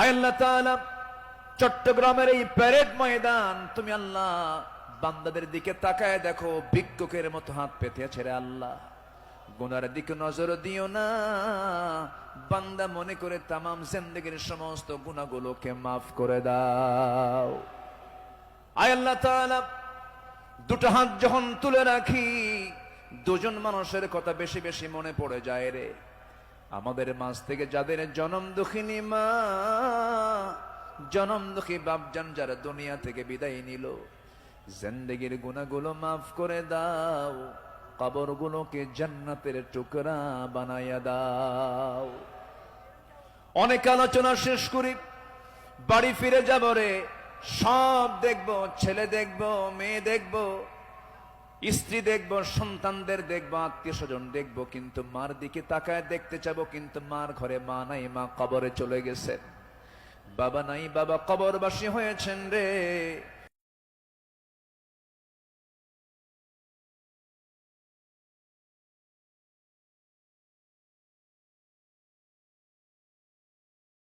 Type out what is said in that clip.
আল্লাহ চট্টগ্রামের এই প্যারেড ময়দান, তুমি আল্লাহ বান্দাদের দিকে তাকায় দেখো, ভিক্ষুকের মতো হাত পেতে আছে রে আল্লাহ। গুনার দিকে নজর দিও না, বান্দা মনে করে তামাম জিন্দগির সমস্ত গুণাগুলোকে মাফ করে দাও। আয় আল্লাহ দুটো হাত যখন তুলে রাখি, দুজন মানুষের কথা বেশি বেশি মনে পড়ে যায় রে। আমাদের মাঝ থেকে যাদের জনম দুঃখিনী মা, জনম দুঃখী বাপজান যারা দুনিয়া থেকে বিদায় নিল, জিন্দগির গুণাগুলো মাফ করে দাও, কবরগুলোকে জান্নাতের টুকরা বানাইয়া দাও। অনেক আলোচনা শেষ করি, বাড়ি ফিরে যাব রে, সব দেখব, ছেলে দেখব, মেয়ে দেখব স্ত্রী দেখব, সন্তানদের দেখব, আত্মীয় স্বজন দেখব, কিন্তু মার দিকে তাকায় দেখতে চাবো, কিন্তু মার ঘরে মা নাই, মা কবরে চলে গেছেন বাবা নাই, বাবা কবরবাসী হয়েছেন রে।